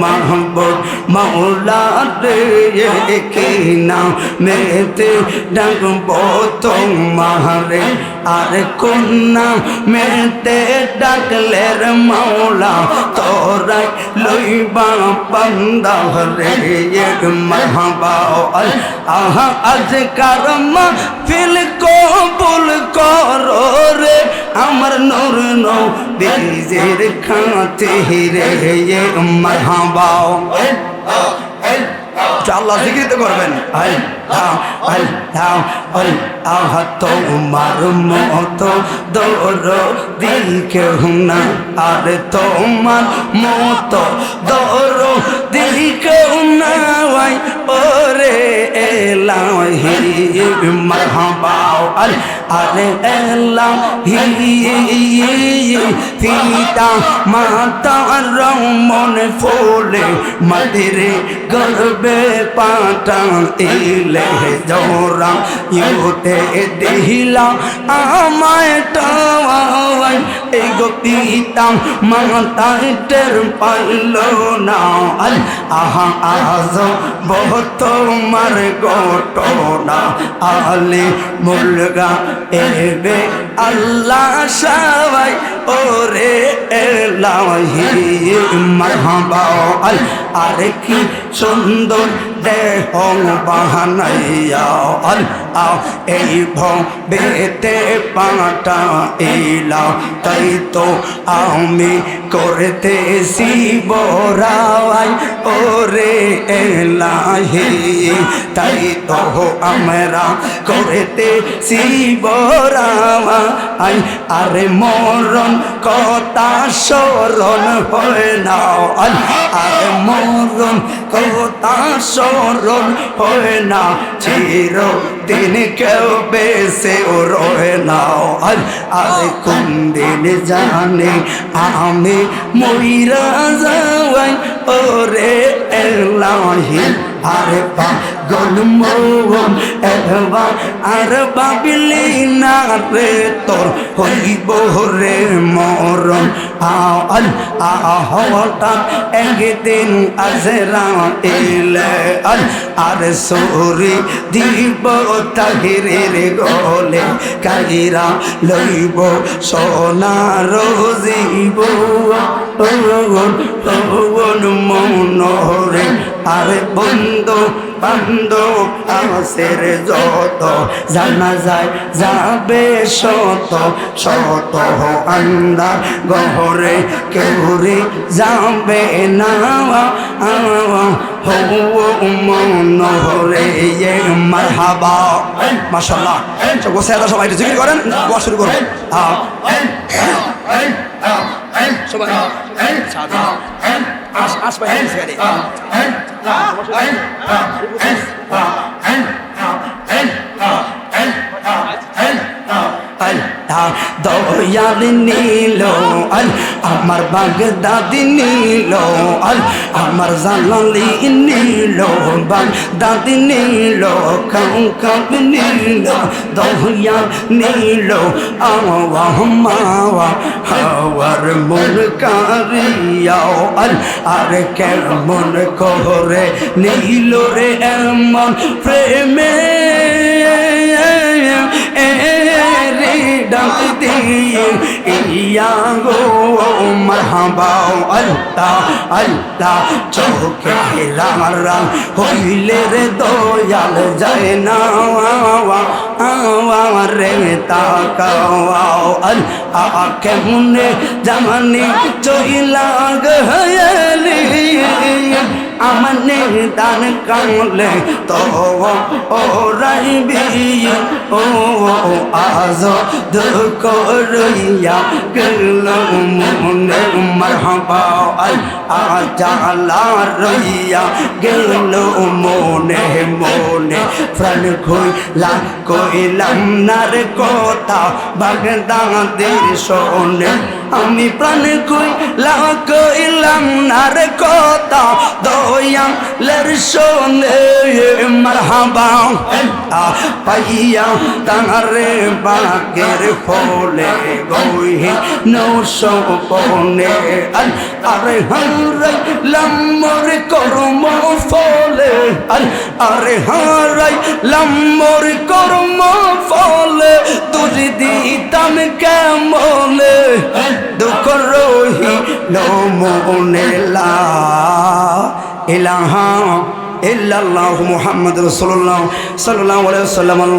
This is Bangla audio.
মাহবুব মৌলা রে কি নাম মেতে ডাকবো তোমারে। আর কন্যা মেতে ডাকলের মাওলা তোরাই লইবা বান্দা রে মাহবাও আহা আজ কারম ফিল কবুল করো রে। আমার নূর নো বেজের খাতে রে মাহবাও আল্লাহ জিকির করবেন। আল্লাহ আল্লাহ আল্লাহ তোমার মতো দৌড় দিকে না। আর তোমার মতো দৌড় দিকে না। ওরে এলাহি মারহাবাও এলাহি পিতা মাতা রমন ফোলে মাটিরে গর্বে পাটা এলে জোরা ইউতে দিহিলা আমায় টাওয়াই এই গো পিতা মাতা টের পাইল না। আল আহা আজ বহুত মার গোটনা। আলে মুরগা এবে আল্লাহ সবাই, ওরে এলাহি মারহাবা আল আরে কি সুন্দর দেহ বাহানাইয়া আও এই ভেতে পাটা এলা তাই তো আমি করতেছি বরাই ওরে এলাহি, তাই তো আমরা করতে করতেছি বরাই আরে মরণ কথা স্মরণ হয় না। আরে মরণ কথা স্মরণ হয় না। চির দিন কেউ বেসে ও রহে না আরে কোন দিন জানে আমি মইরা যাওয়াই, ওরে এলাহি, আরে পা গল মোহন এবা আর বাবিলি না রে তোর হইব রে মরণ আল আহটা একদিন আজরা এলে আল আর সরি দিব তাহিরের গলে কাইরা লইব সোনার জীব মনোরে আরে বন্ধু বান্ধব আসের যত জানা যায় যাবে শত শত আন্দার গহরে কেউরে যাবে না। গোসাই সবাই জিকির করেন শুরু সবাই। আস ভাই দয়াল নীল, আল আমার বাগদাদি নীল, আল আমার জালালি নীল, বাগদাদি নীল কাউ কাউ নীল, দয়াল নীল, আওয়া মাওয়া হাওয়ার মন কারিয়াও আর আর কেমন করে নীল রে এমন প্রেমে? দিয়ে ইয়া গো মারহাবাও আল্লাহ আল্লাহ চোখে রাম রাম হইলে রে দয়াল যায় না রে তাকাও আল আ কেমনে জামানি চইলা গহলি আমনে দান কামলে তো ও রাইবি ও আজ দুঃখ রইয়া গেল মনে মারহাবা আজালা রইয়া গেল মনে মনে প্রাণ কইলা কইলাম নার কথা বাগদাদের শোনে। আমি প্রাণ কইলা কইলাম না রে কথা দয়ালের শোনে মারহাবা। পাইয়া তাহারে বাগের ফলে গই নৌসপনে আরে হারাই লাম্মর কর্ম ফলে। আরে হারাই লাম্বর কর্ম ফলে তুঝি দিতাম কেমনে? দুঃখ রহি নমনে লা ইলাহা ইল্লাল্লাহু মুহাম্মাদুর রাসূলুল্লাহ সাল্লাল্লাহু আলাইহি ওয়াসাল্লাম।